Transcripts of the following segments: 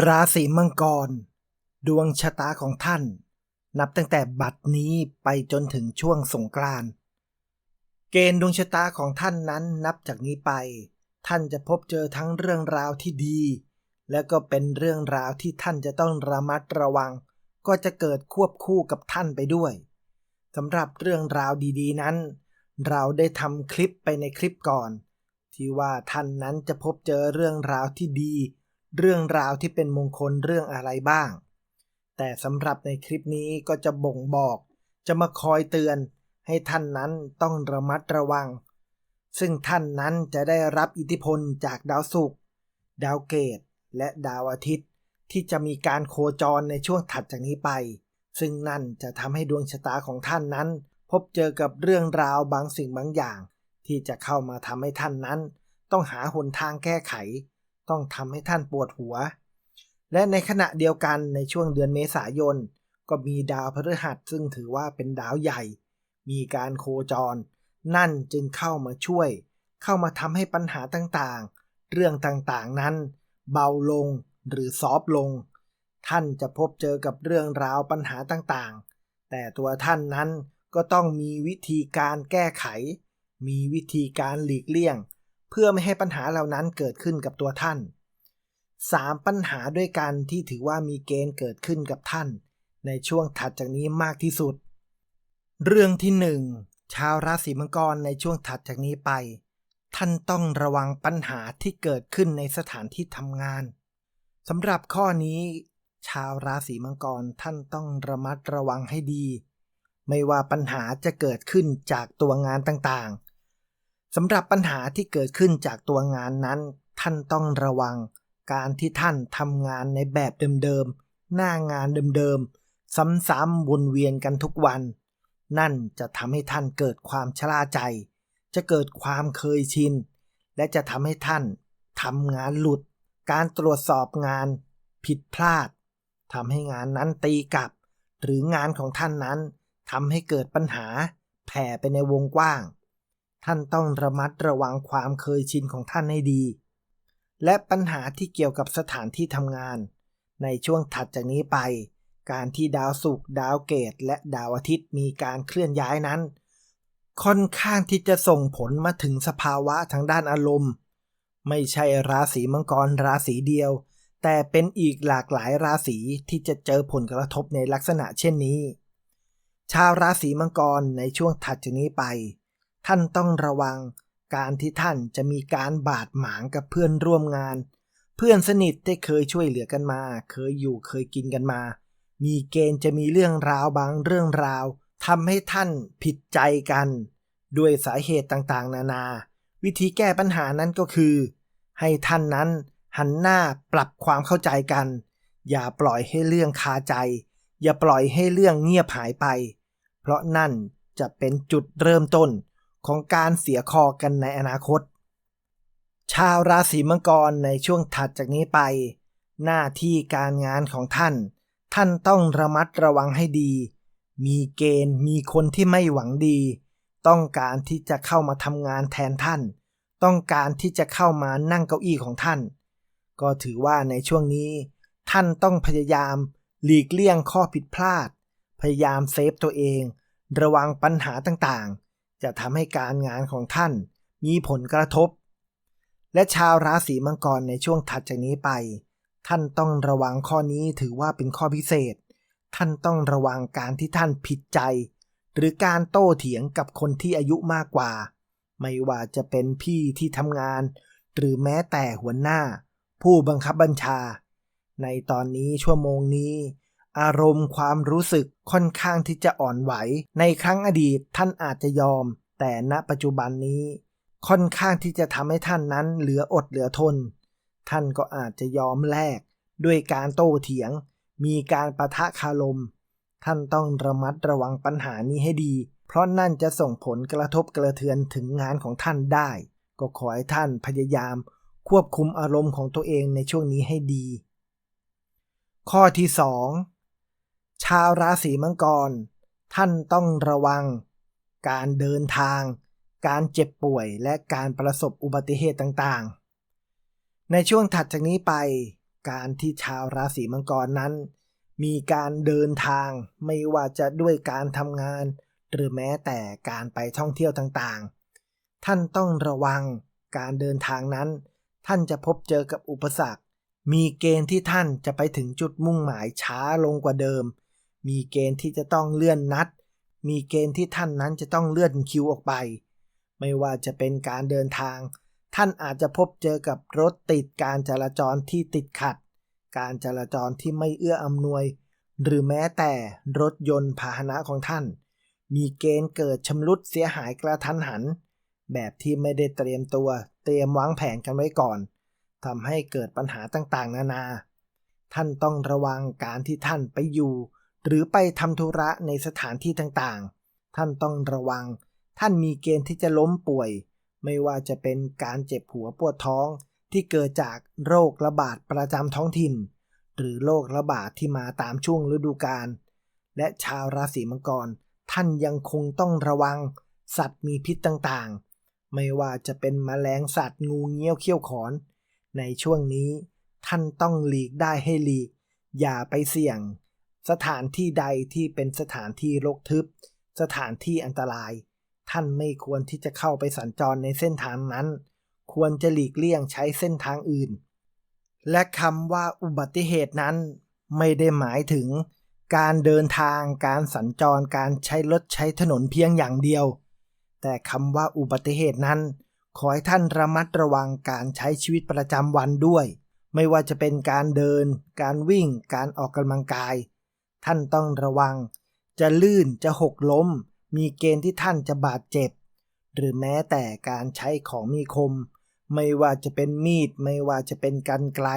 ราศีมังกร ดวงชะตาของท่าน นับตั้งแต่บัดนี้ไปจนถึงช่วงสงกรานต์เกณฑ์ดวงชะตาของท่านนั้นนับจากนี้ไป ท่านจะพบเจอทั้งเรื่องราวที่ดี และก็เป็นเรื่องราวที่ท่านจะต้องระมัดระวัง ก็จะเกิดควบคู่กับท่านไปด้วยสำหรับเรื่องราวดีๆนั้น เราได้ทำคลิปไปในคลิปก่อน ที่ว่าท่านนั้นจะพบเจอเรื่องราวที่ดี เรื่องราวที่เป็นมงคลเรื่องอะไรบ้าง แต่สำหรับในคลิปนี้ก็จะบ่งบอก จะมาคอยเตือน ให้ท่านนั้นต้องระมัดระวัง ซึ่งท่านนั้นจะได้รับอิทธิพลจากดาวศุกร์ดาวเกตและดาวอาทิตย์ ที่จะมีการโคจรในช่วงถัดจากนี้ไป ซึ่งนั่นจะทำให้ดวงชะตาของท่านนั้น พบเจอกับเรื่องราวบางสิ่งบางอย่าง ที่จะเข้ามาทำให้ท่านนั้น ต้องหาหนทางแก้ไข ต้องทำให้ท่านปวดหัว และในขณะเดียวกันในช่วงเดือนเมษายน ก็มีดาวพฤหัสซึ่งถือว่าเป็นดาวใหญ่ มีการโคจร นั่นจึงเข้ามาช่วย เข้ามาทำให้ปัญหาต่างๆ เรื่องต่างๆนั้น เบาลงหรือซอฟลง ท่านจะพบเจอกับเรื่องราวปัญหาต่างๆ แต่ตัวท่านนั้นก็ต้องมีวิธีการแก้ไข มีวิธีการหลีกเลี่ยง เพื่อไม่ให้ปัญหาเหล่านั้นเกิดขึ้นกับตัวท่าน 3. ปัญหาด้วยกันที่ถือว่ามีเกณฑ์เกิดขึ้นกับท่าน ในช่วงถัดจากนี้มากที่สุด เรื่องที่ 1 ชาวราศีมังกรในช่วงถัดจากนี้ไป ท่านต้องระวังปัญหาที่เกิดขึ้นในสถานที่ทำงานสำหรับข้อนี้ ชาวราศีมังกรท่านต้องระมัดระวังให้ดี ไม่ว่าปัญหาจะเกิดขึ้นจากตัวงานต่าง สำหรับปัญหาที่เกิดขึ้นจากตัวงานนั้น ท่านต้องระวัง การที่ท่านทำงานในแบบเดิมๆ หน้างานเดิมๆ ซ้ำๆวนเวียนกันทุกวัน นั่นจะทำให้ท่านเกิดความชราใจ จะเกิดความเคยชิน และจะทำให้ท่านทำงานหลุด การตรวจสอบงาน ผิดพลาดทำให้งานนั้นตีกลับ หรืองานของท่านนั้นทำให้เกิดปัญหาแผ่ไปในวงกว้าง ท่านต้องระมัดระวังความเคยชินของท่านให้ดี และปัญหาที่เกี่ยวกับสถานที่ทำงาน ในช่วงถัดจากนี้ไป การที่ดาวศุกร์ดาวเกตและดาวอาทิตย์มีการเคลื่อนย้ายนั้น ค่อนข้างที่จะส่งผลมาถึงสภาวะทางด้านอารมณ์ ไม่ใช่ราศีมังกรราศีเดียว แต่เป็นอีกหลากหลายราศีที่จะเจอผลกระทบในลักษณะเช่นนี้ ชาวราศีมังกรในช่วงถัดจากนี้ไป ท่านต้องระวังการที่ท่านจะมีการบาดหมางกับเพื่อนร่วมงาน เพื่อนสนิทที่เคยช่วยเหลือกันมา เคยอยู่เคยกินกันมา มีเกณฑ์จะมีเรื่องราวบางเรื่องราวทำให้ท่านผิดใจกัน ด้วยสาเหตุต่างๆ นานา วิธีแก้ปัญหานั้นก็คือ ให้ท่านนั้นหันหน้าปรับความเข้าใจกัน อย่าปล่อยให้เรื่องคาใจ อย่าปล่อยให้เรื่องเงียบหายไป เพราะนั่นจะเป็นจุดเริ่มต้น ของการเสียคอกันในอนาคต ชาวราศีมังกรในช่วงถัดจากนี้ไป หน้าที่การงานของท่าน ท่านต้องระมัดระวังให้ดี มีเกณฑ์มีคนที่ไม่หวังดี ต้องการที่จะเข้ามาทำงานแทนท่าน ต้องการที่จะเข้ามานั่งเก้าอี้ของท่าน ก็ถือว่าในช่วงนี้ ท่านต้องพยายามหลีกเลี่ยงข้อผิดพลาด พยายามเซฟตัวเอง ระวังปัญหาต่าง จะทำให้การงานของท่านมีผลกระทบ และชาวราศีมังกรในช่วงถัดจากนี้ไป ท่านต้องระวังข้อนี้ถือว่าเป็นข้อพิเศษ ท่านต้องระวังการที่ท่านผิดใจ หรือการโต้เถียงกับคนที่อายุมากกว่า ไม่ว่าจะเป็นพี่ที่ทำงาน หรือแม้แต่หัวหน้า ผู้บังคับบัญชา ในตอนนี้ชั่วโมงนี้ อารมณ์ความรู้สึกค่อนข้างที่จะอ่อนไหว ในครั้งอดีตท่านอาจจะยอม แต่ณปัจจุบันนี้ ค่อนข้างที่จะทำให้ท่านนั้นเหลืออดเหลือทน ท่านก็อาจจะยอมแลกด้วยการโต้เถียง มีการประทะคารม ท่านต้องระมัดระวังปัญหานี้ให้ดี เพราะนั่นจะส่งผลกระทบกระเทือนถึงงานของท่านได้ ก็ขอให้ท่านพยายาม ควบคุมอารมณ์ของตัวเองในช่วงนี้ให้ดี ข้อที่ 2 ชาวราศีมังกร ท่านต้องระวัง การเดินทาง การเจ็บป่วยและการประสบอุบัติเหตุต่างๆ ในช่วงถัดจากนี้ไป การที่ชาวราศีมังกรนั้น มีการเดินทางไม่ว่าจะด้วยการทำงาน หรือแม้แต่การไปท่องเที่ยวต่างๆ ท่านต้องระวังการเดินทางนั้น ท่านจะพบเจอกับอุปสรรคมีเกณฑ์ที่ท่านจะไปถึงจุดมุ่งหมายช้าลงกว่าเดิม มีเกณฑ์ที่จะต้องเลื่อนนัด มีเกณฑ์ที่ท่านนั้นจะต้องเลื่อนคิวออกไป ไม่ว่าจะเป็นการเดินทาง ท่านอาจจะพบเจอกับรถติดการจราจรที่ติดขัด การจราจรที่ไม่เอื้ออำนวย หรือแม้แต่รถยนต์พาหนะของท่าน มีเกณฑ์เกิดชำรุดเสียหายกระทันหัน แบบที่ไม่ได้เตรียมตัว เตรียมวางแผนกันไว้ก่อนทำให้เกิดปัญหาต่างๆ นานา ท่านต้องระวังการที่ท่านไปอยู่ หรือไปทำธุระในสถานที่ต่างๆ ท่านต้องระวัง ท่านมีเกณฑ์ที่จะล้มป่วย ไม่ว่าจะเป็นการเจ็บหัวปวดท้องที่เกิดจากโรคระบาดประจำท้องถิ่น หรือโรคระบาดที่มาตามช่วงฤดูกาลและชาวราศีมังกร ท่านยังคงต้องระวัง สัตว์มีพิษต่างๆ ไม่ว่าจะเป็นแมลงสัตว์งูเงี้ยวเขี้ยวขอน ในช่วงนี้ ท่านต้องหลีกได้ให้หลีก อย่าไปเสี่ยง สถานที่ใดที่เป็นสถานที่รกทึบ สถานที่อันตราย ท่านไม่ควรที่จะเข้าไปสัญจรในเส้นทางนั้น ควรจะหลีกเลี่ยงใช้เส้นทางอื่น และคำว่าอุบัติเหตุนั้น ไม่ได้หมายถึง การเดินทางการสัญจรการใช้รถใช้ถนนเพียงอย่างเดียว แต่คำว่าอุบัติเหตุนั้น ขอให้ท่านระมัดระวังการใช้ชีวิตประจำวันด้วย ไม่ว่าจะเป็นการเดิน การวิ่ง การออกกำลังกาย ท่านต้องระวัง จะลื่นจะหกล้ม มีเกณฑ์ที่ท่านจะบาดเจ็บ หรือแม้แต่การใช้ของมีคม ไม่ว่าจะเป็นมีดไม่ว่าจะเป็นกันไกล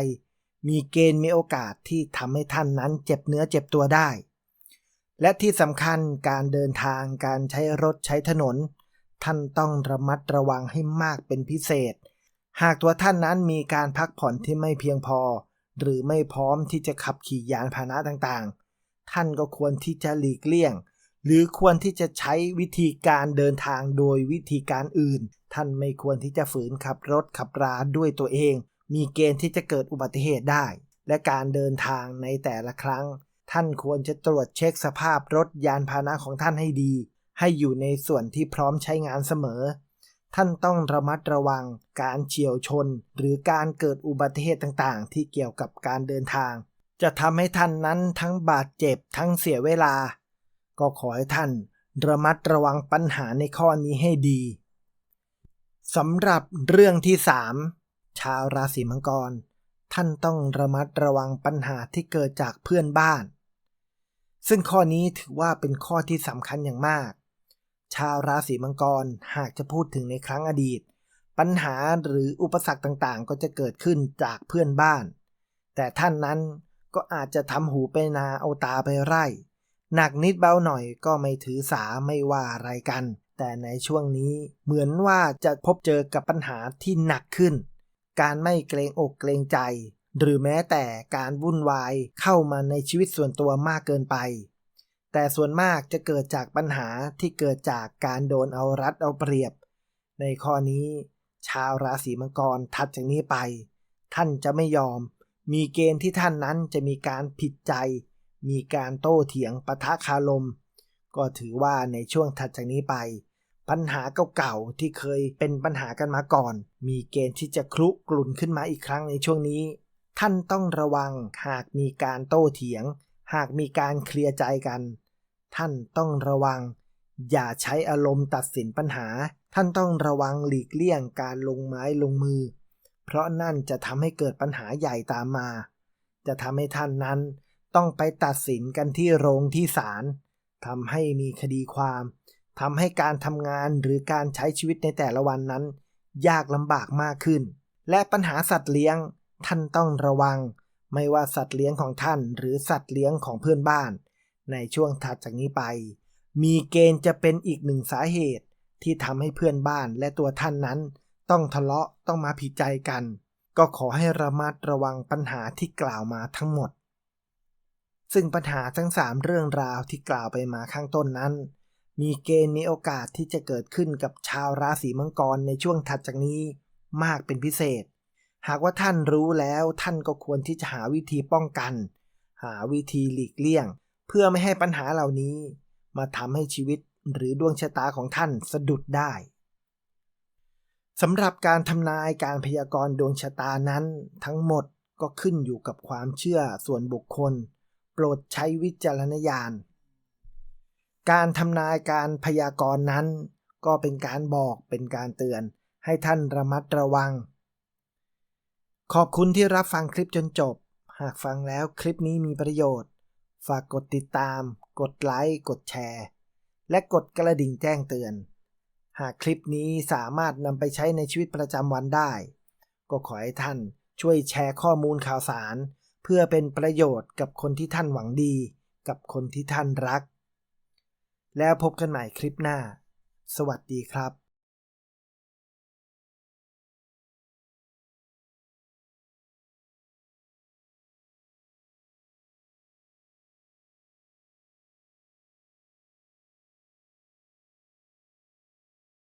มีเกณฑ์มีโอกาสที่ทำให้ท่านนั้นเจ็บเนื้อเจ็บตัวได้ และที่สำคัญการเดินทางการใช้รถใช้ถนน ท่านต้องระมัดระวังให้มากเป็นพิเศษ หากตัวท่านนั้นมีการพักผ่อนที่ไม่เพียงพอ หรือไม่พร้อมที่จะขับขี่ยานพาหนะต่างๆ ท่านก็ควรที่จะหลีกเลี่ยง หรือควรที่จะใช้วิธีการเดินทางโดยวิธีการอื่น ท่านไม่ควรที่จะฝืนขับรถขับราด้วยตัวเอง มีเกณฑ์ที่จะเกิดอุบัติเหตุได้ และการเดินทางในแต่ละครั้ง ท่านควรจะตรวจเช็คสภาพรถยานพาหนะของท่านให้ดี ให้อยู่ในส่วนที่พร้อมใช้งานเสมอ ท่านต้องระมัดระวังการเฉียวชน หรือการเกิดอุบัติเหตุต่างๆ ที่เกี่ยวกับการเดินทาง จะทำให้ท่านนั้นทั้งบาดเจ็บทั้งเสียเวลา ก็ขอให้ท่านระมัดระวังปัญหาในข้อนี้ให้ดีสำหรับเรื่องที่3ชาวราศีมังกร ท่านต้องระมัดระวังปัญหาที่เกิดจากเพื่อนบ้าน ซึ่งข้อนี้ถือว่าเป็นข้อที่สำคัญอย่างมาก ชาวราศีมังกรหากจะพูดถึงในครั้งอดีต ปัญหาหรืออุปสรรคต่างๆ ก็จะเกิดขึ้นจากเพื่อนบ้าน แต่ท่านนั้น ก็อาจจะทำหูไปนาเอาตาไปไร่ หนักนิดเบาหน่อยก็ไม่ถือสาไม่ว่าอะไรกัน แต่ในช่วงนี้เหมือนว่าจะพบเจอกับปัญหาที่หนักขึ้น การไม่เกรงอกเกรงใจ หรือแม้แต่การวุ่นวายเข้ามาในชีวิตส่วนตัวมากเกินไป แต่ส่วนมากจะเกิดจากปัญหาที่เกิดจากการโดนเอารัดเอาเปรียบ ในข้อนี้ ชาวราศีมังกรถัดจากนี้ไป ท่านจะไม่ยอม มีเกณฑ์ที่ท่านนั้นจะมีการผิดใจ มีการโต้เถียงปะทะคารม ก็ถือว่าในช่วงถัดจากนี้ไป ปัญหาเก่าๆที่เคยเป็นปัญหากันมาก่อน มีเกณฑ์ที่จะคลุกลุ่นขึ้นมาอีกครั้งในช่วงนี้ ท่านต้องระวังหากมีการโต้เถียง หากมีการเคลียร์ใจกัน ท่านต้องระวัง อย่าใช้อารมณ์ตัดสินปัญหา ท่านต้องระวังหลีกเลี่ยงการลงไม้ลงมือ เพราะนั่นจะทำให้เกิดปัญหาใหญ่ตามมา จะทำให้ท่านนั้นต้องไปตัดสินกันที่โรงที่ศาลทำให้มีคดีความทำให้การทำงานหรือการใช้ชีวิตในแต่ละวันนั้น ยากลำบากมากขึ้น และปัญหาสัตว์เลี้ยงท่านต้องระวัง ไม่ว่าสัตว์เลี้ยงของท่านหรือสัตว์เลี้ยงของเพื่อนบ้าน ในช่วงถัดจากนี้ไป มีเกณฑ์จะเป็นอีกหนึ่งสาเหตุที่ทำให้เพื่อนบ้านและตัวท่านนั้น ต้องทะเลาะต้องมาผิดใจกัน ก็ขอให้ระมัดระวังปัญหาที่กล่าวมาทั้งหมด ซึ่งปัญหาทั้ง 3 เรื่องราวที่กล่าวไปมาข้างต้นนั้น มีเกณฑ์มีโอกาสที่จะเกิดขึ้นกับชาวราศีมังกรในช่วงถัดจากนี้มากเป็นพิเศษ หากว่าท่านรู้แล้วท่านก็ควรที่จะหาวิธีป้องกัน หาวิธีหลีกเลี่ยง เพื่อไม่ให้ปัญหาเหล่านี้ มาทำให้ชีวิตหรือดวงชะตาของท่านสะดุดได้ สำหรับการทำนายการพยากรณ์ดวงชะตานั้น ทั้งหมดก็ขึ้นอยู่กับความเชื่อส่วนบุคคล โปรดใช้วิจารณญาณ การทำนายการพยากรณ์นั้น ก็เป็นการบอกเป็นการเตือน ให้ท่านระมัดระวัง ขอบคุณที่รับฟังคลิปจนจบ หากฟังแล้วคลิปนี้มีประโยชน์ ฝากกดติดตาม กดไลค์ กดแชร์ และกดกระดิ่งแจ้งเตือน หากคลิปนี้สามารถนำไปใช้ในชีวิตประจำวันได้ ก็ขอให้ท่านช่วยแชร์ข้อมูลข่าวสาร เพื่อเป็นประโยชน์กับคนที่ท่านหวังดี กับคนที่ท่านรัก แล้วพบกันใหม่คลิปหน้า สวัสดีครับ